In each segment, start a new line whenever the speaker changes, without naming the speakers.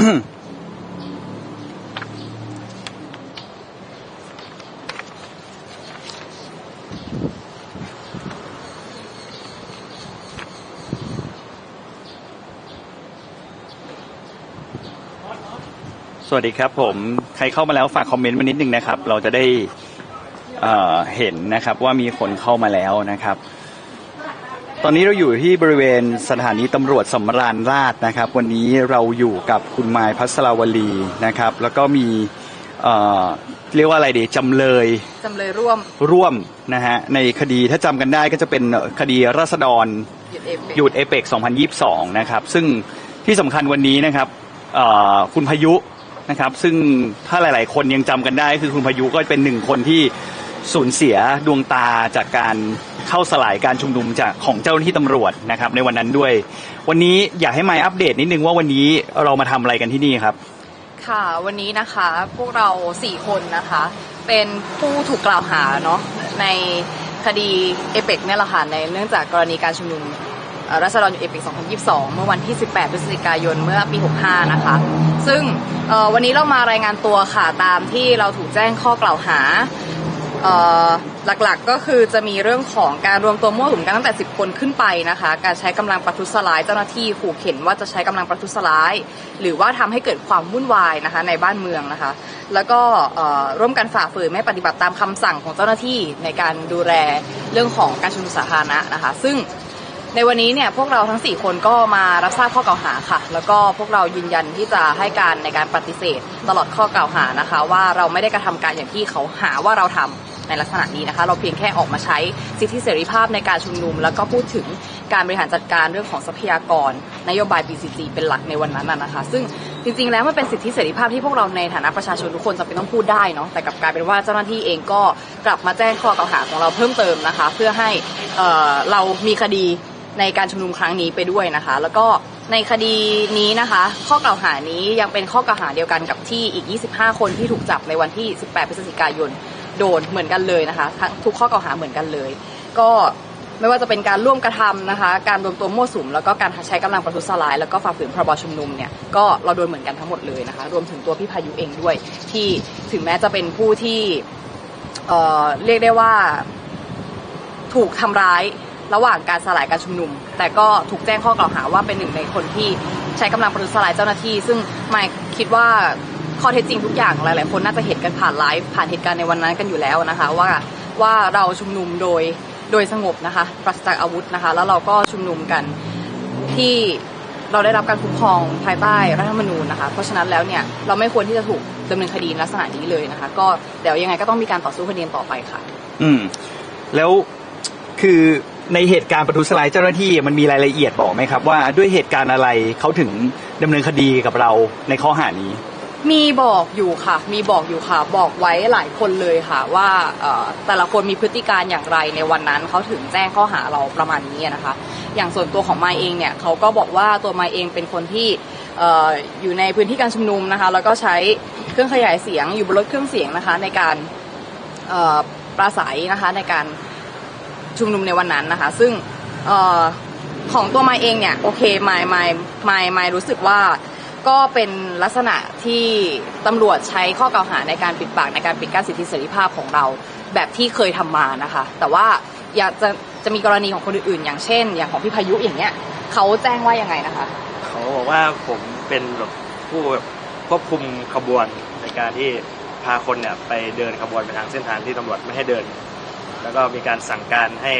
สวัสดีครับผมใครเข้ามาแล้วฝากคอมเมนต์มานิดนึงนะครับ เราจะได้เอ่อเห็นนะครับว่ามีคนเข้ามาแล้วนะครับ ตอนนี้เราอยู่ที่บริเวณสถานีตำรวจสำราญราชนะครับ วันนี้เราอยู่กับคุณมายพัสราวลีนะครับ แล้วก็มีเอ่อเรียกว่าอะไรดีจำเลย
จำเลยร่วม
ร่วมนะฮะในคดีถ้าจำกันได้ก็จะเป็นคดีราษฎร
หยุดเอฟ
หยุดเอเปก2022 นะครับ ซึ่งที่สำคัญวันนี้นะครับเอ่อคุณพายุนะครับ ซึ่งถ้าหลาย ๆ คนยังจำกันได้ คือคุณพายุก็เป็นหนึ่งคนที่ สูญเสียดวงตาจากการเข้าสลายการชุมนุมจากของเจ้าหน้าที่ตำรวจนะครับในวันนั้นด้วย วันนี้อยากให้ไมายอัปเดตนิดนึงว่าวันนี้เรามาทำอะไรกันที่นี่ครับ
ค่ะวันนี้นะคะพวกเราสี่คนนะคะ เป็นผู้ถูกกล่าวหาเนาะในคดีเอเปกเนี่ยแหละค่ะในเนื่องจากกรณีการชุมนุมรัศดรอยู่เอเปก2022 เมื่อวันที่ 18 พฤศจิกายน เมื่อปี 65 นะคะ ซึ่งวันนี้เรามารายงานตัวค่ะ ตามที่เราถูกแจ้งข้อกล่าวหา หลักๆก็คือจะมีเรื่องของการรวมตัวมั่วสุมกันตั้งแต่ 10 คนขึ้นไปนะคะ การใช้กำลังประทุษร้ายเจ้าหน้าที่ขู่เข็นว่าจะใช้กำลังประทุษร้าย หรือว่าทำให้เกิดความวุ่นวายนะคะในบ้านเมืองนะคะ แล้วก็ร่วมกันฝ่าฝืนไม่ปฏิบัติตามคำสั่งของเจ้าหน้าที่ในการดูแลเรื่องของการชุมนุมสาธารณะนะคะ ซึ่งในวันนี้เนี่ยพวกเราทั้ง 4 คนก็มารับทราบข้อกล่าวหาค่ะ แล้วก็พวกเรายืนยันที่จะให้การในการปฏิเสธ ตลอดข้อกล่าวหานะคะ ว่าเราไม่ได้กระทำการอย่างที่เขาหาว่าเราทำ ในลักษณะนี้นะคะ เราเพียงแค่ออกมาใช้สิทธิเสรีภาพในการชุมนุม แล้วก็พูดถึงการบริหารจัดการเรื่องของทรัพยากร นโยบาย BCG เป็นหลักในวันนั้นน่ะนะคะ ซึ่งจริงๆ แล้วมันเป็นสิทธิเสรีภาพที่พวกเราในฐานะประชาชนทุกคนจำเป็นต้องพูดได้เนาะแต่กลับกลายเป็นว่าเจ้าหน้าที่เองก็กลับมาแจ้งข้อกล่าวหาของเราเพิ่มเติมนะคะ เพื่อให้เอ่อเรามีคดีในการชุมนุมครั้งนี้ไปด้วยนะคะ แล้วก็ในคดีนี้นะคะ ข้อกล่าวหานี้ยังเป็นข้อกล่าวหาเดียวกันกับที่อีก 25 คนที่ถูกจับในวันที่ 18 พฤศจิกายน โดนเหมือนกันเลยนะคะทั้งทุกข้อกล่าวหาเหมือนกันเลย ก็ไม่ว่าจะเป็นการร่วมกระทำนะคะ การรวมตัวมั่วสุม แล้วก็การใช้กำลังประทุษร้าย แล้วก็ฝ่าฝืนพรบชุมนุมเนี่ย ก็เราโดนเหมือนกันทั้งหมดเลยนะคะ รวมถึงตัวพี่พายุเองด้วย ที่ถึงแม้จะเป็นผู้ที่เเรียกได้ว่าถูกทำร้ายระหว่างการสลายการชุมนุม แต่ก็ถูกแจ้งข้อกล่าวหาว่าเป็นหนึ่งในคนที่ใช้กำลังประทุษร้ายเจ้าหน้าที่ ซึ่งไม่คิดว่า ข้อเท็จจริงทุกอย่างหลาย ๆ คนน่าจะเห็นกันผ่านไลฟ์ผ่านเหตุการณ์ในวันนั้นกันอยู่แล้วนะคะ ว่าว่าเราชุมนุมโดยโดยสงบนะคะปราศจากอาวุธนะคะ แล้วเราก็ชุมนุมกันที่เราได้รับการคุ้มครองภายใต้รัฐธรรมนูญนะคะ เพราะฉะนั้นแล้วเนี่ยเราไม่ควรที่จะถูกดำเนินคดีลักษณะนี้เลยนะคะ ก็เดี๋ยวยังไงก็ต้องมีการต่อสู้คดีต่อไปค่ะ
อืม แล้วคือในเหตุการณ์ประทุษร้ายเจ้าหน้าที่มันมีรายละเอียดบอกไหมครับ ว่าด้วยเหตุการณ์อะไรเขาถึงดำเนินคดีกับเราในข้อหานี้
มีบอกอยู่ค่ะ มีบอกอยู่ค่ะ บอกไว้หลายคนเลยค่ะว่าแต่ละคนมีพฤติการอย่างไรในวันนั้นเขาถึงแจ้งข้อหาเราประมาณนี้นะคะ อย่างส่วนตัวของมาเองเนี่ยเขาก็บอกว่าตัวมาเองเป็นคนที่อยู่ในพื้นที่การชุมนุมนะคะ แล้วก็ใช้เครื่องขยายเสียงอยู่บนรถเครื่องเสียงนะคะ ในการปราศัยนะคะในการชุมนุมในวันนั้นนะคะ ซึ่งออของตัวมาเองเนี่ยโอเคมายมายมายมารู้สึกว่า ก็เป็นลักษณะที่ตำรวจใช้ข้อกล่าวหาในการปิดปากในการปิดกั้นสิทธิเสรีภาพของเรา แบบที่เคยทำมานะคะ แต่ว่าอยากจะจะมีกรณีของคนอื่นๆ อย่างเช่น อย่างของพี่พายุอย่างเงี้ยเขาแจ้งว่ายังไงนะคะ
เขาบอกว่าผมเป็นแบบผู้ควบคุมขบวนในการที่พาคนเนี่ยไปเดินขบวนไปทางเส้นทางที่ตำรวจไม่ให้เดิน แล้วก็มีการสั่งการให้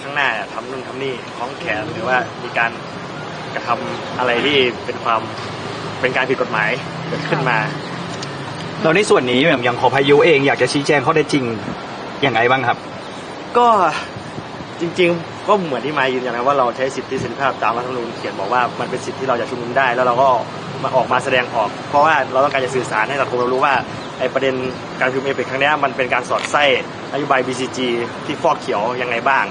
ข้างหน้าทำนู่นทำนี่คล้องแขนหรือว่ามีการ กระทำอะไรที่เป็นความเป็นการผิดกฎหมายเกิดขึ้นมา
เราในส่วนนี้แบบอย่างของพายุเองอยากจะชี้แจงข้อเท็จจริงอย่างไรบ้างครับ
ก็จริง ๆ ก็เหมือนที่มายืนยันนะว่าเราใช้สิทธิเสรีภาพตามรัฐธรรมนูญเขียนบอกว่ามันเป็นสิทธิที่เราจะชุมนุมได้ แล้วเราก็มาออกมาแสดงออก เพราะว่าเราต้องการจะสื่อสารให้สังคมเรารู้ว่าไอ้ประเด็นการชุมนุมเอเปกครั้งเนี้ยมันเป็นการสอดไส้นโยบาย BCG ที่ฟอกเขียวยังไงบ้าง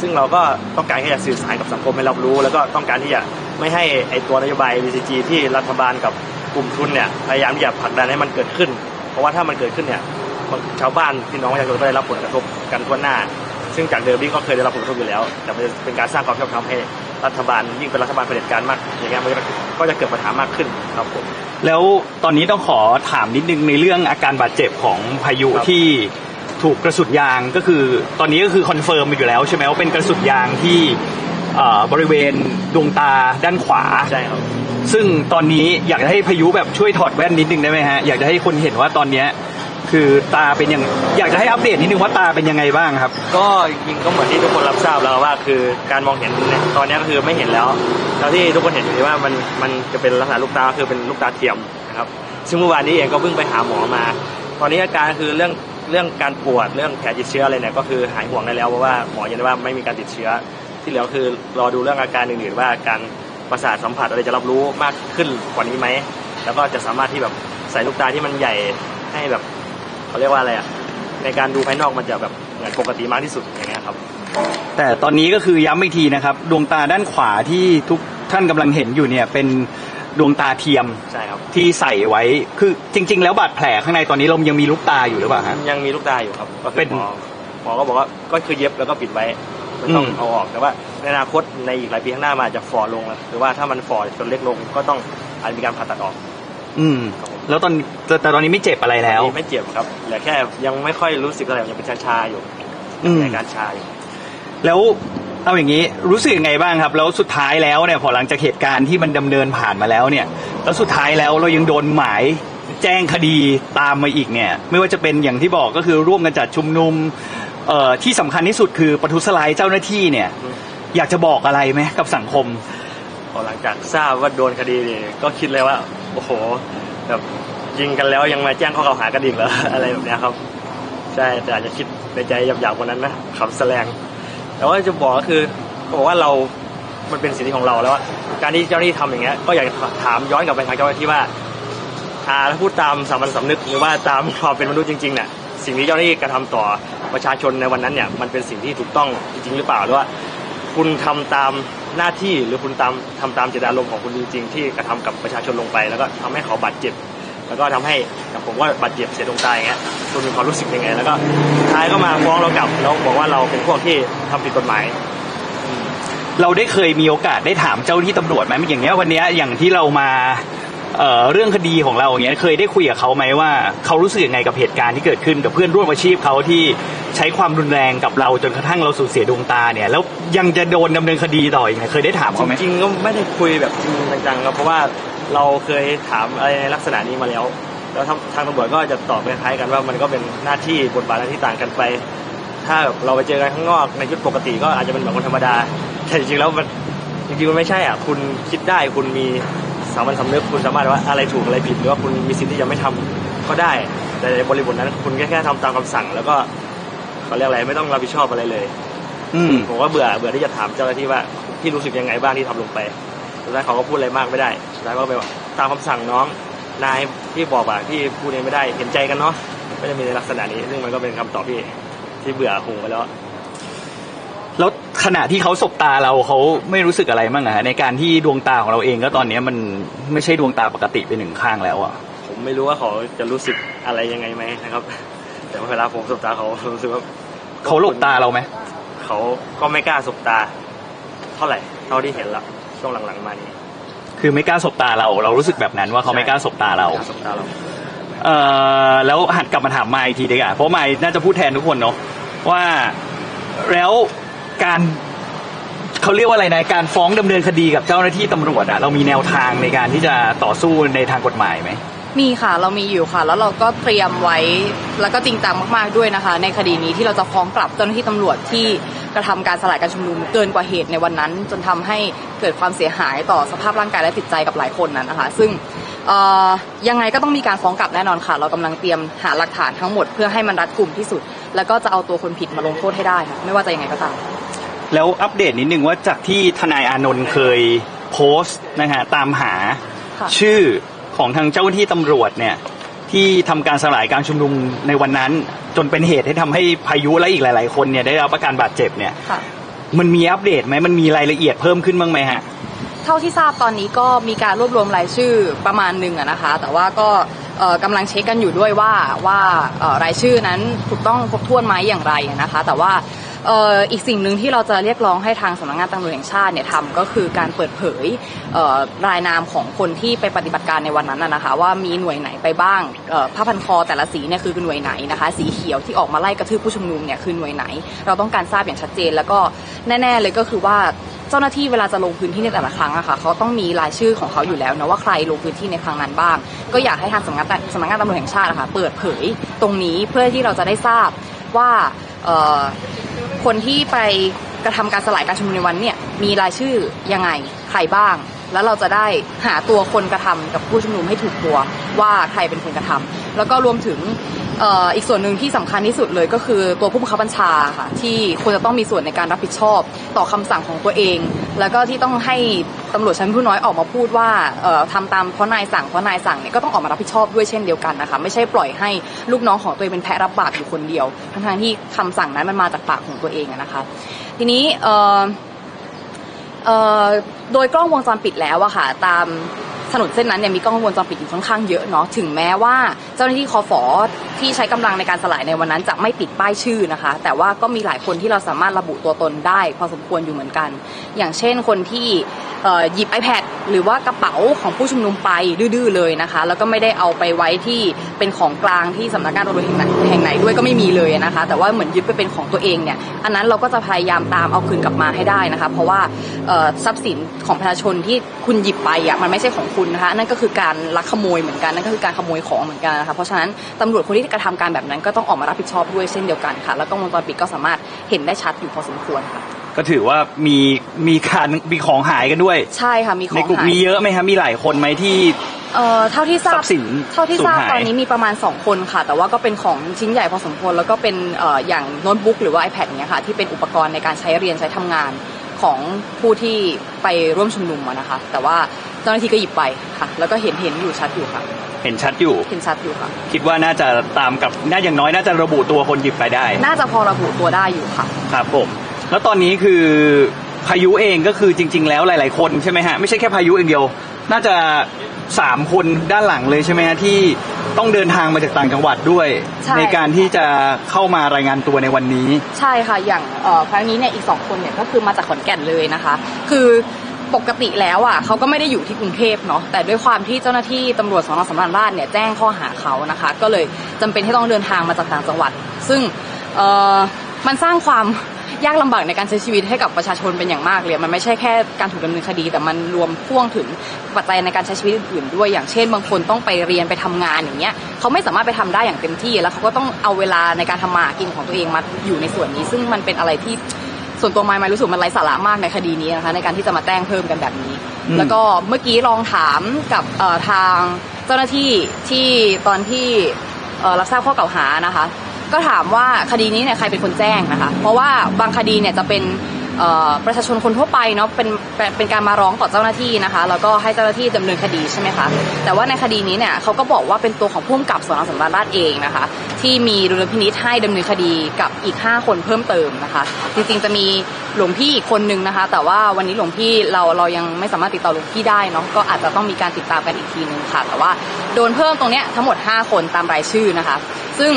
ซึ่งเราก็ต้องการที่จะสื่อสารกับสังคมให้รับรู้ แล้วก็ต้องการที่จะไม่ให้ไอ้ตัวนโยบาย BCG ที่รัฐบาลกับกลุ่มทุนเนี่ยพยายามที่จะผลักดันให้มันเกิดขึ้น เพราะว่าถ้ามันเกิดขึ้นเนี่ยชาวบ้านพี่น้องประชาชนก็ได้รับผลกระทบกันทั่วหน้า ซึ่งจากเดิมนี่ก็เคยได้รับผลกระทบอยู่แล้ว แต่มันจะเป็นการสร้างความชอบธรรมให้รัฐบาลยิ่งเป็นรัฐบาลเผด็จการมากอย่างเงี้ยมันก็ก็จะเกิดปัญหามากขึ้นครับผม
แล้วตอนนี้ต้องขอถามนิดนึงในเรื่องอาการบาดเจ็บของพายุ
ครับ
ที่ ถูกกระสุนยางก็คือตอนนี้ก็คือคอนเฟิร์มมาอยู่แล้วใช่ไหมว่าเป็นกระสุนยางที่เอ่อบริเวณดวงตาด้านขวา
ใช่ครับ
ซึ่งตอนนี้อยากจะให้พายุแบบช่วยถอดแว่นนิดนึงได้ไหมฮะอยากจะให้คนเห็นว่าตอนเนี้ยคือตาเป็นยังอยากจะให้อัปเดตนิดนึงว่าตาเป็นยังไงบ้างครับ
ก็จริงๆก็เหมือนที่ทุกคนรับทราบแล้วว่าคือการมองเห็นเนี่ยตอนนี้ก็คือไม่เห็นแล้วแล้วที่ทุกคนเห็นอยู่ที่ว่ามันมันจะเป็นลักษณะลูกตาคือเป็นลูกตาเทียมนะครับซึ่งเมื่อวานนี้เองก็เพิ่งไปหาหมอมา ตอนนี้อาการคือเรื่อง เรื่องการปวดเรื่องแผลติดเชื้ออะไรเนี่ยก็คือหายห่วงได้แล้วเพราะว่าหมอยันว่าไม่มีการติดเชื้อ ที่เหลือคือรอดูเรื่องอาการอื่นๆว่าการประสาทสัมผัสอะไรจะรับรู้มากขึ้นกว่านี้ไหมแล้วก็จะสามารถที่แบบใส่ลูกตาที่มันใหญ่ให้แบบเขาเรียกว่าอะไรอะในการดูภายนอกมันจะแบบเหมือนปกติมากที่สุดอย่างเงี้ยครับ
แต่ตอนนี้ก็คือย้ำอีกทีนะครับ ดวงตาด้านขวาที่ทุกท่านกำลังเห็นอยู่เนี่ยเป็น ดวงตาเทียม
ใช่ครับ
ที่ใส่ไว้คือจริง ๆ แล้วบาดแผลข้างในตอนนี้เรายังมีลูกตาอยู่หรือเปล่าฮะ
ยังมีลูกตาอยู่ครับก็คื
เป็
อน หมอหมอก็บอกว่าก็คือเย็บแล้วก็ปิดไว้ไม่ต้อง
อืม
เอาออกแต่ว่าในอนาคตในอีกหลายปีข้างหน้ามันอาจจะฝ่อลงหรือว่าถ้ามันฝ่อจนเล็กลงก็ต้องอาจจะมีการผ่าตัดออก
อืมแล้วตอนแต่แต่ตอนนี้ไม่เจ็บอะไรแล้ว
อันนี้ไม่เจ็บครับเหลือแค่ยังไม่ค่อยรู้สึกอะไรยังเป็นชาๆอยู่
อืม
ในการชาอยู่
แล้ว เอาอย่างนี้รู้สึกยังไงบ้างครับ แล้วสุดท้ายแล้วเนี่ยพอหลังจากเหตุการณ์ที่มันดำเนินผ่านมาแล้วเนี่ย แล้วสุดท้ายแล้วเรายังโดนหมายแจ้งคดีตามมาอีกเนี่ย ไม่ว่าจะเป็นอย่างที่บอกก็คือร่วมกันจัดชุมนุมเอ่อที่สำคัญที่สุดคือประทุษร้ายเจ้าหน้าที่เนี่ย
อ
ยากจะบอกอะไรไหมกับสังคม
พอหลังจากทราบว่าโดนคดีนี่ก็คิดเลยว่า โอ้โหแบบยิงกันแล้วยังมาแจ้งข้อกล่าวหากันอีกเหรอ อะไรแบบเนี้ยครับ ใช่แต่อาจจะคิดในใจหยาบๆกว่านั้นนะขำแสลง แต่ว่าจะบอกก็คือบอกว่าเรามันเป็นสิทธิของเราแล้วอะการที่เจ้าหน้าที่ทำอย่างเงี้ยก็อยากจะถามย้อนกลับไปทางเจ้าหน้าที่ว่าอ่าถ้าพูดตามสามัญสำนึกหรือว่าตามความเป็นมนุษย์จริงๆเนี่ยสิ่งที่เจ้าหน้าที่กระทำต่อประชาชนในวันนั้นเนี่ยมันเป็นสิ่งที่ถูกต้องจริง ๆ หรือเปล่าหรือว่า คุณทำตามหน้าที่หรือคุณตามทำตามเจตนารมณ์ของคุณจริง ๆ ที่กระทำกับประชาชนลงไป แล้วก็ทำให้เขาบาดเจ็บ แล้วก็ทำให้อย่างผมว่าบาดเจ็บเสียตรงตายอย่างเงี้ยคุณมีความรู้สึกยังไง แล้วก็สุดท้ายก็มาฟ้องเรากลับแล้วบอกว่าเราเป็นพวกที่ทำผิดกฎหมาย
เราได้เคยมีโอกาสได้ถามเจ้าหน้าที่ตำรวจไหมอย่างเงี้ยวันเนี้ยอย่างที่เรามาเอ่อเรื่องคดีของเราอย่างเงี้ยเคยได้คุยกับเขาไหมว่าเขารู้สึกยังไงกับเหตุการณ์ที่เกิดขึ้นกับเพื่อนร่วมอาชีพเขาที่ใช้ความรุนแรงกับเราจนกระทั่งเราสูญเสียดวงตาเนี่ย แล้วยังจะโดนดำเนินคดีต่ออีกไหมเคยได้ถามเขาไหม
จริงๆก็ไม่ได้คุยแบบจริงจังๆครับเพราะว่า เราเคยถามอะไรในลักษณะนี้มาแล้วแล้วทางทางตำรวจก็จะตอบคล้ายๆกันว่ามันก็เป็นหน้าที่บทบาทหน้าที่ต่างกันไป ถ้าแบบเราไปเจอกันข้างนอกในยุคปกติก็อาจจะเป็นเหมือนคนธรรมดา แต่จริงๆแล้วมันจริงๆมันไม่ใช่อะคุณคิดได้คุณมีสามัญสำนึกคุณสามารถว่าอะไรถูกอะไรผิดหรือว่าคุณมีสิทธิ์ที่จะไม่ทำก็ได้ แต่ในบริบทนั้นคุณแค่แค่ทำตามคำสั่ง แล้วก็เขาเรียกอะไรไม่ต้องรับผิดชอบอะไรเลย
อืม
ผมว่าเบื่อเบื่อที่จะถามเจ้าหน้าที่ว่าที่รู้สึกยังไงบ้างที่ทำลงไป สุดท้ายเขาก็พูดอะไรมากไม่ได้สุดท้ายก็ไปว่าตามคำสั่งน้องนายที่บอกว่าที่พูดเองไม่ได้เห็นใจกันเนาะก็จะมีในลักษณะนี้ ซึ่งมันก็เป็นคำตอบที่ที่เบื่อหูไปแล้ว
แล้วขณะที่เขาสบตาเราเขาไม่รู้สึกอะไรบ้างอะฮะในการที่ดวงตาของเราเองก็ตอนเนี้ยมันไม่ใช่ดวงตาปกติไปหนึ่งข้างแล้วอะ
ผมไม่รู้ว่าเขาจะรู้สึกอะไรยังไงไหมนะครับ แต่ว่าเวลาผมสบตาเขารู้สึกว่า
เขาหลบตาเราไหม
เขาก็ไม่กล้าสบตา เท่าไหร่เท่าที่เห็นละ ช่วงหลังๆมานี้
คือไม่กล้าสบตาเรา เรารู้สึกแบบนั้นว่าเขาไม่กล้าสบตาเรา
ไม่กล้สบตาเรา
เอ่อแล้วหัดกลับมาถามไมค์อีกทีดีกว่าเพราะไมค์น่าจะพูดแทนทุกคนเนาะว่าแล้วการเขาเรียกว่าอะไรนะการฟ้องดำเนินคดีกับเจ้าหน้าที่ตำรวจอะเรามีแนวทางในการที่จะต่อสู้ในทางกฎหมายไหม
มีค่ะเรามีอยู่ค่ะ แล้วเราก็เตรียมไว้แล้วก็จริงจังมากๆด้วยนะคะ ในคดีนี้ที่เราจะฟ้องกลับเจ้าหน้าที่ตำรวจที่กระทำการสลายการชุมนุมเกินกว่าเหตุในวันนั้น จนทำให้เกิดความเสียหายต่อสภาพร่างกายและจิตใจกับหลายคนนั้นนะคะ ซึ่งเอ่อยังไงก็ต้องมีการฟ้องกลับแน่นอนค่ะ เรากำลังเตรียมหาหลักฐานทั้งหมดเพื่อให้มันรัดกุมที่สุด แล้วก็จะเอาตัวคนผิดมาลงโทษให้ได้ค่ะไม่ว่าจะยังไงก็ตาม
แล้วอัปเดตนิดนึงว่าจากที่ทนายอานนท์เคยโพสต์นะฮะตามหา
ค่ะ
ชื่อ ของทางเจ้าหน้าที่ตำรวจเนี่ยที่ทำการสลายการชุมนุมในวันนั้น จนเป็นเหตุให้ทำให้พายุและอีกหลาย ๆ คนเนี่ยได้รับอาการบาดเจ็บเนี่ย
ค่ะ
มันมีอัปเดตไหมมันมีรายละเอียดเพิ่มขึ้นบ้างไหมฮะ
เท่าที่ทราบตอนนี้ก็มีการรวบรวมรายชื่อประมาณหนึ่งอะนะคะ แต่ว่าก็เอ่อกำลังเช็คกันอยู่ด้วยว่าว่าเอ่อรายชื่อนั้นถูกต้องครบถ้วนไหมอย่างไรอะนะคะ แต่ว่าเอ,อ,อีกสิ่งหนึ่งที่เราจะเรียกร้องให้ทางสำนักงานตำรวจแห่งชาติเนี่ยทำก็คือการเปิดเผยเรายนามของคนที่ไปปฏิบัติการในวันนั้นนะคะ ว่ามีหน่วยไหนไปบ้างผ้าพันคอแต่ละสีเนี่ยคือหน่วยไหนนะคะ สีเขียวที่ออกมาไล่กระทืบผู้ชุมนุมเนี่ยคือหน่วยไหน เราต้องการทราบอย่างชัดเจน แล้วก็แน่ ๆ เลยก็คือว่าเจ้าหน้าที่เวลาจะลงพื้นที่ในแต่ละครั้งอะค่ะเขาต้องมีรายชื่อของเขาอยู่แล้วนะว่าใครลงพื้นที่ในครั้งนั้นบ้าง ก็อยากให้ทางสำนักงานสำนักงานตำรวจแห่งชาติอะค่ะเปิดเผยตรงนี้เพื่อที่เราจะได้ทราบว่า คนที่ไปกระทำการสลายการชุมนุมในวันเนี่ยมีรายชื่อยังไงใครบ้าง แล้วเราจะได้หาตัวคนกระทำกับผู้ชุมนุมให้ถูกตัวว่าใครเป็นคนกระทำแล้วก็รวมถึงอีกส่วนหนึ่งที่สำคัญที่สุดเลยก็คือตัวผู้บังคับบัญชาค่ะที่ควรจะต้องมีส่วนในการรับผิดชอบ ต่อคำสั่งของตัวเอง แล้วก็ที่ต้องให้ตำรวจชั้นผู้น้อยออกมาพูดว่าเอ่อทำตามเพราะนายสั่งเพราะนายสั่งเนี่ยก็ต้องออกมารับผิดชอบด้วยเช่นเดียวกันนะคะไม่ใช่ปล่อยให้ลูกน้องของตัวเองเป็นแพะรับบาปอยู่คนเดียวทั้งที่คำสั่งนั้นมันมาจากปากของตัวเองนะคะ ทีนี้ โดยกล้องวงจรปิดแล้วอะค่ะตาม ถนนเส้นนั้นเนี่ยมีกล้องวงจรปิดอยู่ค่อนข้างเยอะเนาะถึงแม้ว่าเจ้าหน้าที่คอฟอที่ใช้กำลังในการสลายในวันนั้นจะไม่ติดป้ายชื่อนะคะ แต่ว่าก็มีหลายคนที่เราสามารถระบุตัวตนได้พอสมควรอยู่เหมือนกัน อย่างเช่นคนที่หยิบ iPad หรือว่ากระเป๋าของผู้ชุมนุมไปดื้อๆเลยนะคะ แล้วก็ไม่ได้เอาไปไว้ที่เป็นของกลางที่สำนักงานตำรวจแห่งไหนด้วยก็ไม่มีเลยนะคะ แต่ว่าเหมือนยึดไปเป็นของตัวเองเนี่ยอันนั้นเราก็จะพยายามตามเอาคืนกลับมาให้ได้นะคะ เพราะว่าทรัพย์สินของประชาชนที่คุณหยิบไปอะมันไม่ใช่ของคุณนะคะนั่นก็คือการลักขโมยเหมือนกันนั่นก็คือการขโมยของเหมือนกันนะคะเพราะฉะนั้นตำรวจคนที่กระทำการแบบนั้นก็ต้องออกมารับผิดชอบด้วยเช่นเดียวกันค่ะ แล้วก็วงจรปิดก็สามารถเห็นได้ชัดอยู่พอสมควรค่ะ
ก็ถือว่ามีมีการมีของหายกันด้วย
ใช่ค่ะมีข
ใน
อง
กลุ่ม
หาย
นี้เยอะไหมครับมีหลายคนไหมที่
เอ่อเท่าที่ทรา
ท
บ
รัพย์สิน
เท่าที่ทราบ
สูญหาย
ตอนนี้มีประมาณ 2 คนค่ะ แต่ว่าก็เป็นของชิ้นใหญ่พอสมควรแล้วก็เป็นเอ่ออย่างโน้ตบุ๊กหรือว่า iPad เนี้ยค่ะที่เป็นอุปกรณ์ในการใช้เรียนใช้ทำงานของผู้ที่ไปร่วมชุมนุมอะนะคะ แต่ว่า เจ้าหน้าที่ก็หยิบไปค่ะ แล้วก็เห็นเห็นอยู่ชัดอยู่ค่ะ
เห็นชัดอยู่
เห็นชัดอยู่ค่ะ
คิดว่าน่าจะตามกับน่าอย่างน้อยน่าจะระบุตัวคนหยิบไปได้
น่าจะพอระบุตัวได้อยู่ค่ะ
ครับผม แล้วตอนนี้คือพายุเองก็คือจริง ๆ แล้วหลาย ๆ คนใช่ไหมฮะไม่ใช่แค่พายุเองเดียว น่าจะสามคนด้านหลังเลยใช่ไหมฮะที่ต้องเดินทางมาจากต่างจังหวัดด้วย
ใช่
การที่จะเข้ามารายงานตัวในวันนี้
ใช่ค่ะ อย่างเอ่อครั้งนี้เนี่ยอีกสองคนเนี่ยก็คือมาจากขอนแก่นเลยนะคะ คือ ปกติแล้วอะเขาก็ไม่ได้อยู่ที่กรุงเทพเนาะแต่ด้วยความที่เจ้าหน้าที่ตำรวจสนสำราญราชเนี่ยแจ้งข้อหาเขานะคะ ก็เลยจำเป็นที่ต้องเดินทางมาจากต่างจังหวัด ซึ่งเอ่อมันสร้างความยากลำบากในการใช้ชีวิตให้กับประชาชนเป็นอย่างมากเลย มันไม่ใช่แค่การถูกดำเนินคดี แต่มันรวมพ่วงถึงปัจจัยในการใช้ชีวิตอื่นๆด้วย อย่างเช่น บางคนต้องไปเรียนไปทำงานอย่างเงี้ยเขาไม่สามารถไปทำได้อย่างเต็มที่ แล้วเขาก็ต้องเอาเวลาในการทำมาหากินของตัวเองมาอยู่ในส่วนนี้ ซึ่งมันเป็นอะไรที่ ส่วนตัวมายมายรู้สึกมันไร้สาระมากในคดีนี้นะคะในการที่จะมาแจ้งเพิ่มกันแบบนี้
อืม
แล้วก็เมื่อกี้ลองถามกับเอ่อทางเจ้าหน้าที่ที่ตอนที่เอ่อรับทราบข้อกล่าวหานะคะ ก็ถามว่าคดีนี้เนี่ยใครเป็นคนแจ้งนะคะ เพราะว่าบางคดีเนี่ยจะเป็นเอ่อ ประชาชนคนทั่วไปเนาะเป็นเป็นการมาร้องต่อเจ้าหน้าที่นะคะแล้วก็ให้เจ้าหน้าที่ดำเนินคดีใช่ไหมคะแต่ว่าในคดีนี้เนี่ยเขาก็บอกว่าเป็นตัวของผู้กำกับสนสำราญราชเองนะคะที่มีดุลพินิษให้ดำเนินคดีกับอีก 5 คนเพิ่มเติมนะคะจริงๆจะมีหลวงพี่อีกคนนึงนะคะ แต่ว่าวันนี้หลวงพี่เราเรายังไม่สามารถติดต่อหลวงพี่ได้เนาะก็อาจจะต้องมีการติดตามกันอีกทีนึงค่ะ แต่ว่าโดนเพิ่มตรงเนี้ยทั้งหมด 5 คนตามรายชื่อนะคะ ซึ่ง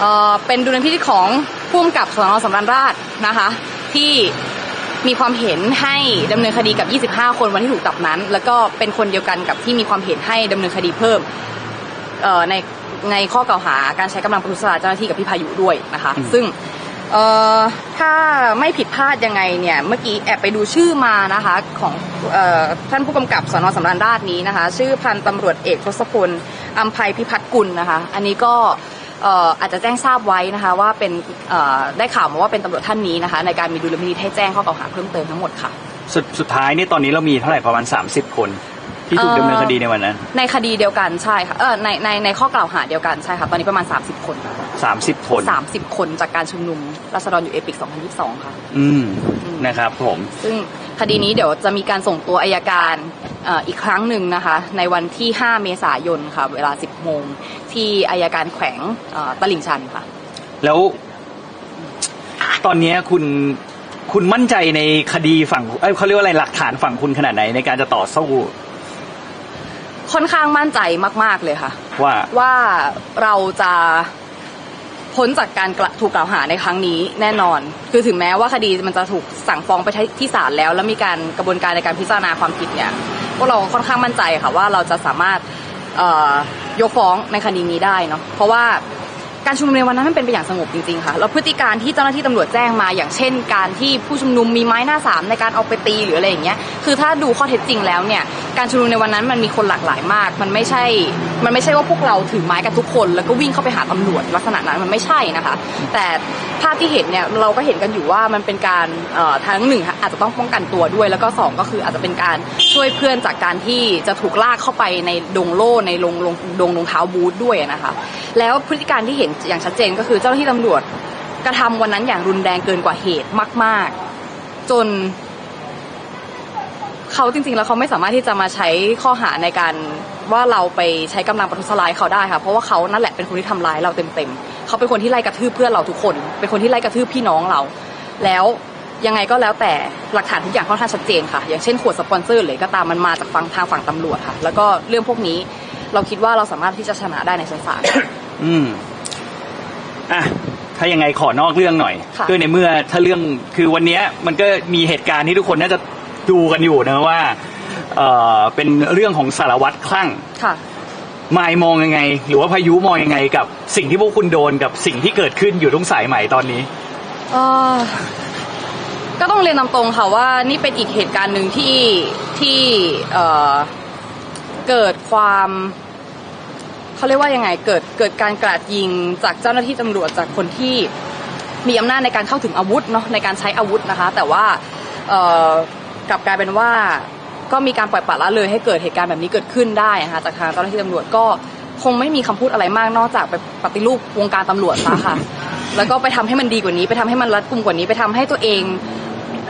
เออเป็นดุลพินิจของผู้กำกับสนสำราญราชนะคะ ที่มีความเห็นให้ดำเนินคดีกับ 25 คนวันที่ถูกจับนั้น แล้วก็เป็นคนเดียวกันกับที่มีความเห็นให้ดำเนินคดีเพิ่มเอ่อในในข้อกล่าวหาการใช้กำลังประทุษร้ายเจ้าหน้าที่กับพี่พายุด้วยนะคะ
อืม
ซึ่งเอ่อถ้าไม่ผิดพลาดยังไงเนี่ยเมื่อกี้แอบไปดูชื่อมานะคะของเอ่อท่านผู้กำกับสนสำราญราชนี้นะคะ ชื่อพันตำรวจเอกทศพลอัมภัยพิพัฒน์กุลนะคะ อันนี้ก็เอ่ออาจจะแจ้งทราบไว้นะคะว่าเป็นเอ่อได้ข่าวมาว่าเป็นตำรวจท่านนี้นะคะในการมีดุลพินิจให้แจ้งข้อกล่าวหาเพิ่มเติมทั้งหมดค่ะ
สุดสุดท้ายนี่ตอนนี้เรามีเท่าไหร่ประมาณ 30 คนที่ถูก
เอ่อ
ดำเนินคดีในวันนั้น
ในคดีเดียวกันใช่ค่ะเออในในในข้อกล่าวหาเดียวกันใช่ค่ะตอนนี้ประมาณ 30 คน
30 คน
30 คนจากการชุมนุมรัษฎรอยู่เอพิก 2022 ค่ะ
อืม
อืม
นะครับผม
ซึ่งคดีนี้เดี๋ยวจะมีการส่งตัวอายการเอ่ออีกครั้งหนึ่งนะคะ ในวันที่ 5 เมษายนค่ะ เวลา 10 โมง ที่อายการแขวงเอ่อตลิ่งชันค่ะ
แล้ว ตอนเนี้ยคุณคุณมั่นใจในคดีฝั่งเอ้ยเขาเรียกว่าอะไรหลักฐานฝั่งคุณขนาดไหนในการจะต่อสู้
ค่อนข้างมั่นใจมาก ๆ เลยค่ะ
ว่า
ว่าเราจะ พ้นจากการถูกกล่าวหาในครั้งนี้แน่นอน คือถึงแม้ว่าคดีมันจะถูกสั่งฟ้องไปที่ศาลแล้ว แล้วมีการกระบวนการในการพิจารณาความผิดเนี่ยพวกเราค่อนข้างมั่นใจค่ะว่าเราจะสามารถยกฟ้องในคดีนี้ได้เนาะเพราะว่า การชุมนุมในวันนั้นมันเป็นไปอย่างสงบจริงๆค่ะแล้วพฤติการที่เจ้าหน้าที่ตำรวจแจ้งมา อย่างเช่น การที่ผู้ชุมนุมมีไม้หน้าสามในการเอาไปตีหรืออะไรอย่างเงี้ยคือถ้าดูข้อเท็จจริงแล้วเนี่ยการชุมนุมในวันนั้นมันมีคนหลากหลายมาก มันไม่ใช่ มันไม่ใช่ว่าพวกเราถือไม้กันทุกคน แล้วก็วิ่งเข้าไปหาตำรวจลักษณะนั้นมันไม่ใช่นะคะ แต่ภาพที่เห็นเนี่ยเราก็เห็นกันอยู่ว่ามันเป็นการเอ่อทั้งหนึ่งอาจจะต้องป้องกันตัวด้วย แล้วก็สองก็คืออาจจะเป็นการช่วยเพื่อนจากการที่จะถูกลากเข้าไปในดงโล่ในลงลงดงรองเท้าบูทด้วยนะคะ แล้วพฤติการที่เห็นอย่างชัดเจนก็คือเจ้าหน้าที่ตำรวจกระทำวันนั้นอย่างรุนแรงเกินกว่าเหตุมาก ๆ จนเขาจริง ๆ แล้วเขาไม่สามารถที่จะมาใช้ข้อหาในการว่าเราไปใช้กำลังประทุษร้ายเขาได้ค่ะ เพราะว่าเขานั่นแหละเป็นคนที่ทำร้ายเราเต็มๆเขาเป็นคนที่ไล่กระทืบเพื่อนเราทุกคน เป็นคนที่ไล่กระทืบพี่น้องเรา แล้วยังไงก็แล้วแต่หลักฐานทุกอย่างค่อนข้างชัดเจนค่ะ อย่างเช่นขวดสปอนเซอร์เลยก็ตามมันมาจากฝั่งทางฝั่งตำรวจค่ะ แล้วก็เรื่องพวกนี้เราคิดว่าเราสามารถที่จะชนะได้ในชั้นศาล
อืม อะถ้ายังไงขอนอกเรื่องหน่อย
ค่ะ
ก็ในเมื่อถ้าเรื่องคือวันเนี้ยมันก็มีเหตุการณ์ที่ทุกคนน่าจะดูกันอยู่นะว่าเอ่อเป็นเรื่องของสารวัตรคลั่ง
ค่ะ
มายมองยังไง หรือว่าพายุมองยังไงกับสิ่งที่พวกคุณโดนกับสิ่งที่เกิดขึ้นอยู่ตรงสายใหม่ตอนนี้
เอ่อก็ต้องเรียนตามตรงค่ะว่านี่เป็นอีกเหตุการณ์หนึ่งที่ที่เอ่อเกิดความ เขาเรียกว่ายังไงเกิดเกิดการกราดยิงจากเจ้าหน้าที่ตำรวจจากคนที่มีอำนาจในการเข้าถึงอาวุธเนาะในการใช้อาวุธนะคะ แต่ว่ากลับกลายเป็นว่าก็มีการปล่อยปละละเลยให้เกิดเหตุการณ์แบบนี้เกิดขึ้นได้นะคะจากทางเจ้าหน้าที่ตำรวจก็คงไม่มีคำพูดอะไรมากนอกจากไปปฏิรูปวงการตำรวจซะค่ะ แล้วก็ไปทำให้มันดีกว่านี้ ไปทำให้มันรัดกุมกว่านี้ ไปทำให้ตัวเอง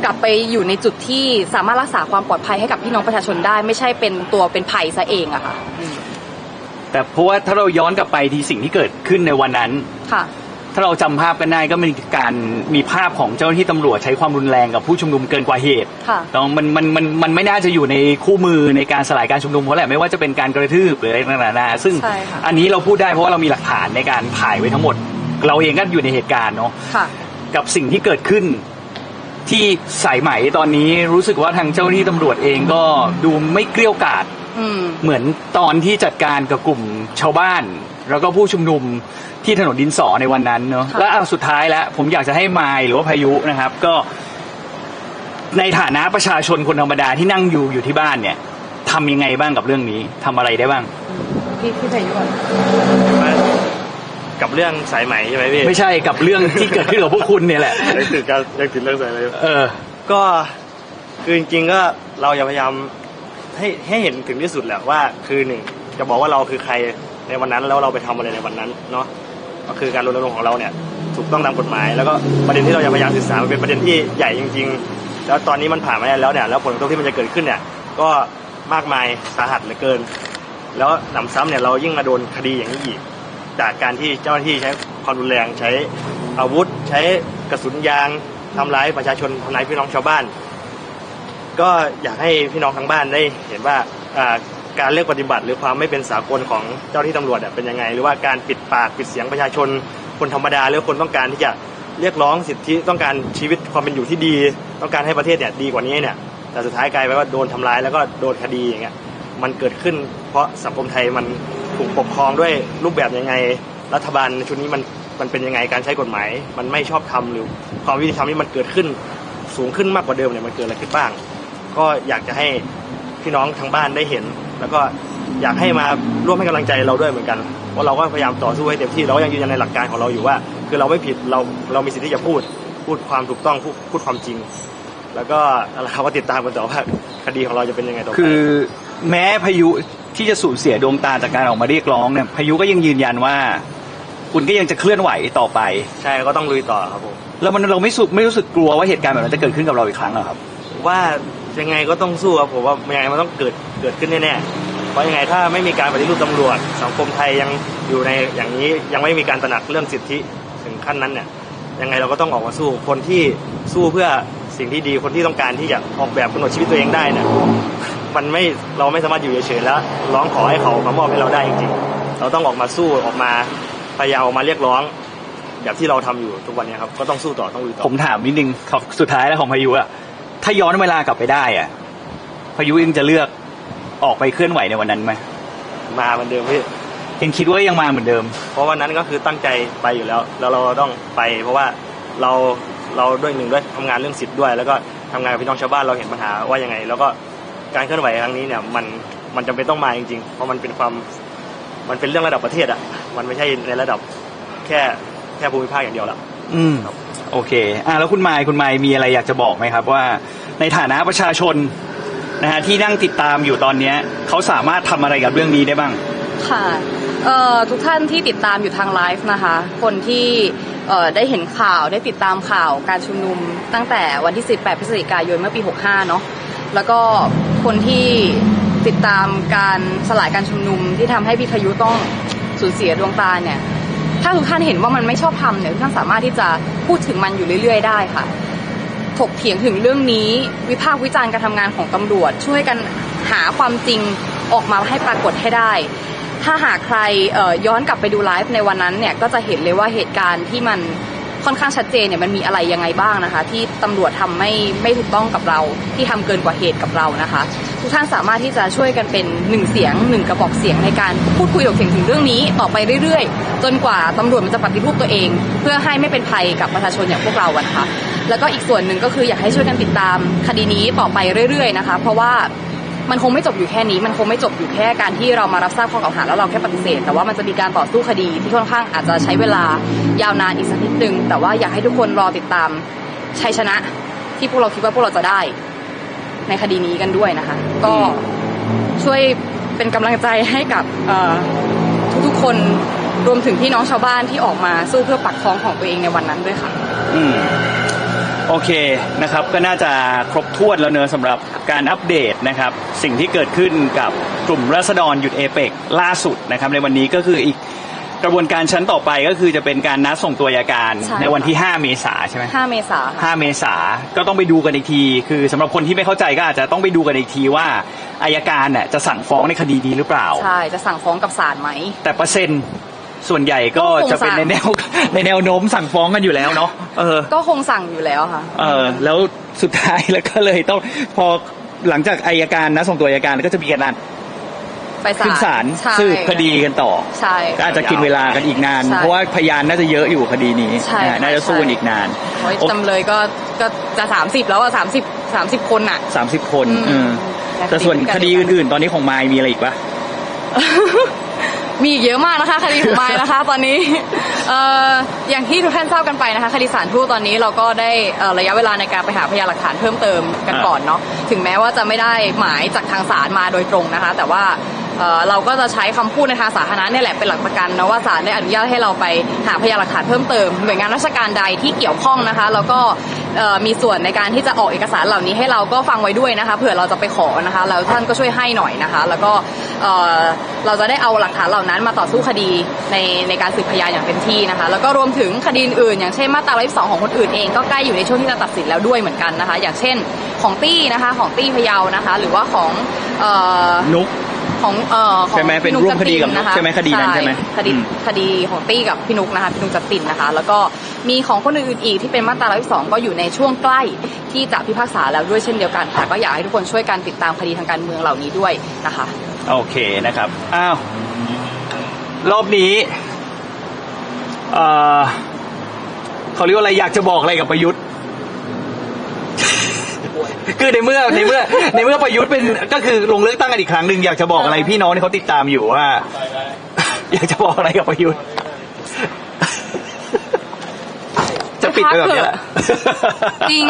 กลับไปอยู่ในจุดที่สามารถรักษาความปลอดภัยให้กับพี่น้องประชาชนได้ ไม่ใช่เป็นตัวเป็นภัยซะเองอะค่ะ
แต่เพราะว่าถ้าเราย้อนกลับไปที่สิ่งที่เกิดขึ้นในวันนั้น
ค่ะ
ถ้าเราจำภาพกันได้ก็มีการมีภาพของเจ้าหน้าที่ตำรวจใช้ความรุนแรงกับผู้ชุมนุมเกินกว่าเหตุ
ค่ะ
ต้องมันมันมันมันไม่น่าจะอยู่ในคู่มือในการสลายการชุมนุมเพราะแหละไม่ว่าจะเป็นการกระทืบหรืออะไรต่างๆนานาซึ่ง
ใช่ค่ะ
อันนี้เราพูดได้เพราะว่าเรามีหลักฐานในการถ่ายไว้ทั้งหมด เราเองก็อยู่ในเหตุการณ์เนาะ
ค่ะ
กับสิ่งที่เกิดขึ้นที่สายไหมตอนนี้รู้สึกว่าทางเจ้าหน้าที่ตำรวจเองก็ดูไม่เกลี้ยวกราด
อืม
เหมือนตอนที่จัดการกับกลุ่มชาวบ้าน แล้วก็ผู้ชุมนุมที่ถนนดินสอในวันนั้นเนาะ
ค่ะ
และเอาสุดท้ายแล้วผมอยากจะให้มายหรือว่าพายุนะครับ ก็ในฐานะประชาชนคนธรรมดาที่นั่งอยู่อยู่ที่บ้านเนี่ยทำยังไงบ้างกับเรื่องนี้ทำอะไรได้บ้าง
พี่พี่พายุก่อน
กับเรื่องสายไหมใช่ไหมพี่
ไม่ใช่กับเรื่องที่เกิดขึ้นกับพวกคุณเนี่ยแหละ
ยังติดการยังติดเรื่องสายไหม
เออ
ก็คือจริงๆก็เราจะพยายาม ให้ให้เห็นถึงที่สุดแหละว่า คือหนึ่งจะบอกว่าเราคือใครในวันนั้นแล้วเราไปทำอะไรในวันนั้นเนาะก็คือการรณรงค์ของเราเนี่ยถูกต้องตามกฎหมาย แล้วก็ประเด็นที่เราจะพยายามศึกษามันเป็นประเด็นที่ใหญ่จริง ๆ แล้วตอนนี้มันผ่านมาแล้วเนี่ยแล้วผลกระทบที่มันจะเกิดขึ้นเนี่ยก็มากมายสาหัสเหลือเกิน แล้วหนำซ้ำเนี่ยเรายิ่งมาโดนคดีอย่างนี้อีก จากการที่เจ้าหน้าที่ใช้ความรุนแรงใช้อาวุธ ใช้กระสุนยางทำร้ายประชาชนทำร้ายพี่น้องชาวบ้าน ก็อยากให้พี่น้องทั้งบ้านได้เห็นว่าการเลือกปฏิบัติ หรือความไม่เป็นสากลของเจ้าที่ตำรวจเป็นยังไง หรือว่าการปิดปากปิดเสียงประชาชน คนธรรมดาหรือคนต้องการที่จะเรียกร้องสิทธิต้องการชีวิตความเป็นอยู่ที่ดี ต้องการให้ประเทศเนี่ยดีกว่านี้เนี่ยแต่สุดท้ายกลายไปนว่าโดนทำร้ายแล้วก็โดนคดีอย่างเงี้ยมันเกิดขึ้น เพราะสังคมไทยมันถูกปกครองด้วยรูปแบบยังไง รัฐบาลชุดนี้มันมันเป็นยังไงการใช้กฎหมาย มันไม่ชอบทำหรือความยุติธรรมที่มันเกิดขึ้นสูงขึ้นมากกว่าเดิมเนี่ยมันเกิดอะไรขึ้นบ้าง ก็อยากจะให้พี่น้องทางบ้านได้เห็น แล้วก็อยากให้มาร่วมให้กำลังใจเราด้วยเหมือนกันว่าเราก็พยายามต่อสู้ให้เต็มที่เราก็ยังยืนยันในหลักการของเราอยู่ว่า คือเราไม่ผิดเราเรามีสิทธิ์ที่จะพูดพูดความถูกต้องพูดพูดความจริง แล้วก็เราก็ติดตามกันต่อว่าคดีของเราจะเป็นยังไงต่อไป
คือแม้พายุที่จะสูญเสียดวงตาจากการออกมาเรียกร้องเนี่ยพายุก็ยังยืนยันว่า คุณก็ยังจะเคลื่อนไหวต่อไป
ใช่ก็ต้องลุยต่อครับผม
แล้วมันเราไม่สุไม่รู้สึกกลัวว่าเหตุการณ์แบบนั้นจะเกิดขึ้นกับเราอีกครั้งเหรอครับ
ว่า ยังไงก็ต้องสู้ครับผมว่ายังไงมันต้องเกิดเกิดขึ้นแน่ๆเพราะยังไงถ้าไม่มีการปฏิรูปตำรวจ สังคมไทยยังอยู่ในอย่างนี้ยังไม่มีการตระหนักเรื่องสิทธิถึงขั้นนั้นเนี่ยยังไงเราก็ต้องออกมาสู้คนที่สู้เพื่อสิ่งที่ดีคนที่ต้องการที่จะออกแบบกำหนดชีวิตตัวเองได้เนี่ยมันไม่เราไม่สามารถอยู่เฉยๆแล้ว ร้องขอให้เขามามอบให้เราได้จริงๆ เราต้องออกมาสู้ออกมาพยายามออกมาเรียกร้อง แบบที่เราทำอยู่ทุกวันนี้ครับก็ต้องสู้ต่อต้องลุยต่อ
ผมถามนิดนึงขอสุดท้ายแล้วของพายุอะ ถ้าย้อนเวลากลับไปได้อะพายุยังจะเลือกออกไปเคลื่อนไหวในวันนั้นไหม
มาเหมือนเดิมพี่
ยังคิดว่ายังมาเหมือนเดิม
เพราะวันนั้นก็คือตั้งใจไปอยู่แล้ว แล้วเราต้องไป เพราะว่าเราเราด้วยหนึ่งด้วยทำงานเรื่องสิทธิ์ด้วย แล้วก็ทำงานกับพี่น้องชาวบ้านเราเห็นปัญหาว่ายังไง แล้วก็การเคลื่อนไหวครั้งนี้เนี่ยมันมันจำเป็นต้องมาจริงๆ เพราะมันเป็นความมันเป็นเรื่องระดับประเทศอะ มันไม่ใช่ในระดับแค่แค่ภูมิภาคอย่างเดียวละ
อืม โอเคอะแล้วคุณไมค์คุณไมค์มีอะไรอยากจะบอกไหมครับ ว่าในฐานะประชาชนนะฮะที่นั่งติดตามอยู่ตอนเนี้ยเขาสามารถทำอะไรกับเรื่องนี้ได้บ้าง
ค่ะเอ่อทุกท่านที่ติดตามอยู่ทางไลฟ์นะคะ คนที่เอ่อได้เห็นข่าวได้ติดตามข่าวการชุมนุมตั้งแต่วันที่ 18 พฤศจิกายนเมื่อปี 65 เนาะแล้วก็คนที่ติดตามการสลายการชุมนุมที่ทำให้พี่พายุต้องสูญเสียดวงตาเนี่ย ถ้าทุกท่านเห็นว่ามันไม่ชอบทำเนี่ยทุกท่านสามารถที่จะพูดถึงมันอยู่เรื่อย ๆ ได้ค่ะ ถกเถียงถึงเรื่องนี้ วิพากษ์วิจารณ์การทำงานของตำรวจ ช่วยกันหาความจริงออกมาให้ปรากฏให้ได้ ถ้าหากใครย้อนกลับไปดูไลฟ์ในวันนั้นเนี่ยก็จะเห็นเลยว่าเหตุการณ์ที่มัน ค่อนข้างชัดเจนเนี่ยมันมีอะไรยังไงบ้างนะคะ ที่ตำรวจทำไม่ไม่ถูกต้องกับเรา ที่ทำเกินกว่าเหตุกับเรานะคะ ทุกท่านสามารถที่จะช่วยกันเป็นหนึ่งเสียงหนึ่งกระบอกเสียงในการพูดคุยถกเถียงถึงเรื่องนี้ต่อไปเรื่อยๆ จนกว่าตำรวจมันจะปฏิรูปตัวเอง เพื่อให้ไม่เป็นภัยกับประชาชนอย่างพวกเราะนะคะแล้วก็อีกส่วนหนึ่งก็คืออยากให้ช่วยกันติดตามคดีนี้ต่อไปเรื่อยๆนะคะ เพราะว่า มันคงไม่จบอยู่แค่นี้ มันคงไม่จบอยู่แค่การที่เรามารับทราบข้อกล่าวหาแล้วเราแค่ปฏิเสธ แต่ว่ามันจะมีการต่อสู้คดีที่ค่อนข้างอาจจะใช้เวลายาวนานอีกสักนิดนึง แต่ว่าอยากให้ทุกคนรอติดตามชัยชนะที่พวกเราคิดว่าพวกเราจะได้ ในคดีนี้กันด้วยนะคะ ก็ช่วยเป็นกำลังใจให้กับทุกๆคนรวมถึงพี่น้องชาวบ้านที่ออกมาสู้เพื่อปักท้องของตัวเองในวันนั้นด้วยค่ะ
อื โอเคนะครับก็น่าจะครบถ้วนแล้วเนอะสำหรับการอัปเดตนะครับสิ่งที่เกิดขึ้นกับกลุ่มรัษฎรหยุดเอเปกล่าสุดนะครับในวันนี้ก็คืออีกกระบวนการชั้นต่อไปก็คือจะเป็นการนัดส่งตัวอัยการ
ใช่
ในวันที่ 5 เมษาใช่ไหม
5 เมษาค่ะ
5 เมษาก็ต้องไปดูกันอีกที คือสำหรับคนที่ไม่เข้าใจก็อาจจะต้องไปดูกันอีกทีว่าอายการน่ะจะสั่งฟ้องในคดีนี้หรือเปล่า
ใช่ จะสั่งฟ้องกับศาลไหม
แต่เปอร์เซ็นต์ ส่วนใหญ่ก็
ก็คง
จะเป็น
สั่ง
ในแนว ในแนวโน้มสั่งฟ้องกันอยู่แล้วเนาะเออ
ก็คงสั่งอยู่แล้วค่ะ
เออแล้วสุดท้ายแล้วก็เลยต้องพอหลังจากอายการนะส่งตัวอายการก็จะมีการนัด
ไปศาล
ขึ้นศาล
ใช่
สืบคดีกันต่อ
ใช่
ก็อาจจะกินเวลากันอีกนาน
ใช่
เพราะว่าพยานน่าจะเยอะอยู่คดีนี้
ใช่
นะ
ค่ะ
น่าจะสู้กันอีกนาน
โอ้ยจำเลยก็ก็จะสามสิบแล้วอะสามสิบสามสิบคนอะ
สามสิบคน
อืม
เออแต่ส่วนคดีอื่น ๆ ตอนนี้ของมายมีอะไรอีกปะ
มีอีกเยอะมากนะคะคดีของไม้นะคะ ตอนนี้เอ่ออย่างที่ทุกท่านทราบกันไปนะคะ คดีสารทูตตอนนี้เราก็ได้เอ่อระยะเวลาในการไปหาพยานหลักฐานเพิ่มเติมกันก่อนเนาะถึงแม้ว่าจะไม่ได้หมายจากทางศาลมาโดยตรงนะคะ แต่ว่า เเราก็จะใช้คำพูดในทางสาธารณะเนี่ยแหละเป็นหลักประกันนะว่าศาลได้อนุญาตให้เราไปหาพยานหลักฐานเพิ่มเติมหน่วยงานราชการใดที่เกี่ยวข้องนะคะ แล้วก็มีส่วนในการที่จะออกเอกสารเหล่านี้ให้เราก็ฟังไว้ด้วยนะคะเผื่อเราจะไปขอนะคะแล้วท่านก็ช่วยให้หน่อยนะคะ แล้วก็เเราจะได้เอาหลักฐานเหล่านั้นมาต่อสู้คดีในในการสืบพยานอย่างเต็มที่นะคะ แล้วก็รวมถึงคดีอื่น อย่างเช่นมาตรา112ของคนอื่นเองก็ใกล้อยู่ในช่วงที่จะตัดสินแล้วด้วยเหมือนกันนะคะ อย่างเช่นของตี้นะคะของตี้พยานะคะ หรือว่าของออ
นุก
ของเอ่อของ
ใช่ไหมเป็น
พี่
ร่วมคดีกับนุ๊ก
จัติ
ใช่ไหมคดีนั้นใช่ไหม
คดี
อืม
คดีของตี้กับพี่นุกนะคะพี่นุกจัดตินนะคะ แล้วก็มีของคนอื่นๆอีกที่เป็นมาตรา112ก็อยู่ในช่วงใกล้ที่จะพิพากษาแล้วด้วยเช่นเดียวกันค่ะก็อยากให้ทุกคนช่วยกันติดตามคดีทางการเมืองเหล่านี้ด้วยนะคะ
โอเคนะครับอ้าวรอบนี้เอ่อเขาเรียกว่าอะไรอยากจะบอกอะไรกับประยุทธ์ คือในเมื่อในเมื่อในเมื่อประยุทธ์เป็นก็คือลงเลือกตั้งกันอีกครั้งหนึ่งอยากจะบอกอะไรพี่น้องที่เขาติดตามอยู่ว่า อยากจะบอกอะไรกับประยุทธ์ จะปิดไปแบบนี้แหละ
จริง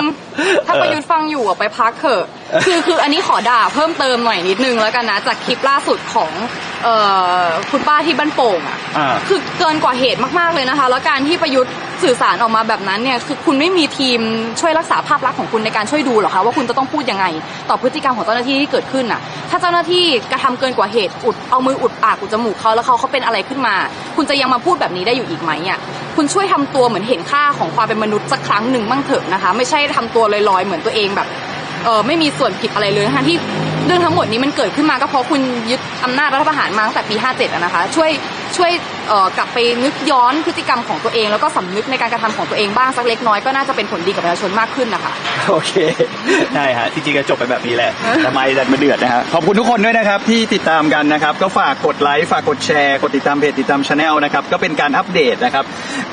ถ้าประยุทธ์ฟังอยู่อะไปพักเถอะ คือคืออันนี้ขอด่าเพิ่มเติมหน่อยนิดนึงแล้วกันนะ จากคลิปล่าสุดของเอ่อคุณป้าที่บ้านโป่งอะ
อ่า
คือเกินกว่าเหตุมากๆเลยนะคะ แล้วการที่ประยุทธ์ สื่อสารออกมาแบบนั้นเนี่ยคือคุณไม่มีทีมช่วยรักษาภาพลักษณ์ของคุณในการช่วยดูหรอคะว่าคุณจะต้องพูดยังไง ต่อพฤติกรรมของเจ้าหน้าที่ที่เกิดขึ้นน่ะ ถ้าเจ้าหน้าที่กระทำเกินกว่าเหตุอุดเอามืออุดปากอุดจมูกเขาแล้วเขาเขาเป็นอะไรขึ้นมา คุณจะยังมาพูดแบบนี้ได้อยู่อีกไหมอะคุณช่วยทำตัวเหมือนเห็นค่าของความเป็นมนุษย์สักครั้งหนึ่งบ้างเถอะนะคะ ไม่ใช่ทำตัวลอยๆ เหมือนตัวเองแบบเออไม่มีส่วนผิดอะไรเลยทั้งที่ รื่องทั้งหมดนี้มันเกิดขึ้นมาก็เพราะคุณยึดอำนาจรัฐประหารมาตั้งแต่ปี 57อะนะคะ ช่วยช่วยเอ่อกลับไปนึกย้อนพฤติกรรมของตัวเอง แล้วก็สำนึกในการกระทำของตัวเองบ้างสักเล็กน้อยก็น่าจะเป็นผลดีกับประชาชนมากขึ้นนะคะ
โอเคได้ฮะจริงๆก็จบไปแบบนี้แหละทำไมดันมาเดือดนะฮะขอบคุณทุกคนด้วยนะครับที่ติดตามกันนะครับก็ฝากกดไลค์ฝากกดแชร์กดติดตามเพจติดตามช anel นะครับก็เป็นการอัปเดตนะครับ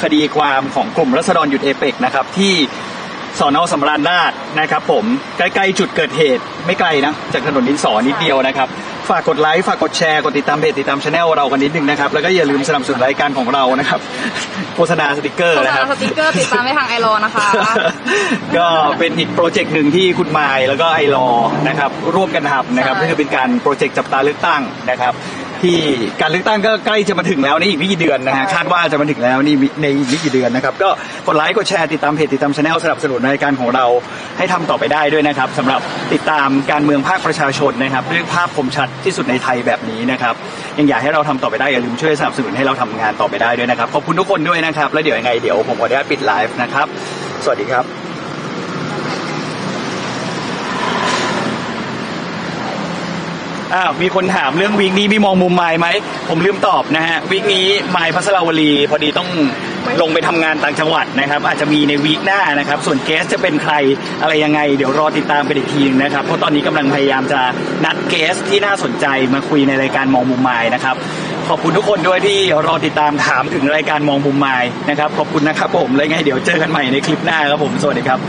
คดีความของกลุ่มรัษฎรหยุดเอเปกนะครับที่ สอนอสำราญราชนะครับผมใกล้ๆจุดเกิดเหตุไม่ไกลนะ จากถนนดินสอนิดเดียวนะครับ ฝากกดไลค์ฝากกดแชร์กดติดตามเพจติดตามช anel เรากันนิดนึงนะครับ แล้วก็อย่าลืมสนับสนุนรายการของเรานะครับ โฆษณาสติกเกอร์
โฆษ
นะครับ
ณาสติกเกอร์ติดตามได้ทางไอรอนะคะ
ก็เป็นอีกโปรเจกต์หนึ่งที่คุณมายแล้วก็ไอรอนะครับร่วมกันทำนะครับ
ใช่
ก็คือเป็นการโปรเจกต์จับตาเลือกตั้งนะครับ ที่การเลือกตั้งก็ใกล้จะมาถึงแล้วในอีกไม่กี่เดือนนะฮะคาดว่าจะมาถึงแล้วนี่ในอีกไม่กี่เดือนนะครับก็กดไลค์กดแชร์ติดตามเพจติดตามช anel สนับสนุนรายการของเราให้ทำต่อไปได้ด้วยนะครับสำหรับติดตามการเมืองภาคประชาชนนะครับด้วยภาพคมชัดที่สุดในไทยแบบนี้นะครับยังอยากให้เราทำต่อไปได้อย่าลืมช่วยสนับสนุนให้เราทำงานต่อไปได้ด้วยนะครับขอบคุณทุกคนด้วยนะครับแล้วเดี๋ยวยังไงเดี๋ยวผมขออนุญาตปิดไลฟ์นะครับสวัสดีครับ อ้าวมีคนถามเรื่องวีคนี้มีมองมุมไม้ไหมผมลืมตอบนะฮะวีคนี้ไม้พัสราวลีพอดีต้องลงไปทำงานต่างจังหวัดนะครับ อาจจะมีในวีคหน้านะครับ ส่วนเกสจะเป็นใครอะไรยังไง เดี๋ยวรอติดตามกันอีกทีนึงนะครับ เพราะตอนนี้กำลังพยายามจะนัดเกสที่น่าสนใจมาคุยในรายการมองมุมไม้นะครับขอบคุณทุกคนด้วยที่รอติดตามถามถึงรายการมองมุมไม้นะครับขอบคุณนะครับผมแล้วยังไงเดี๋ยวเจอกันใหม่ในคลิปหน้าครับผมสวัสดีครับ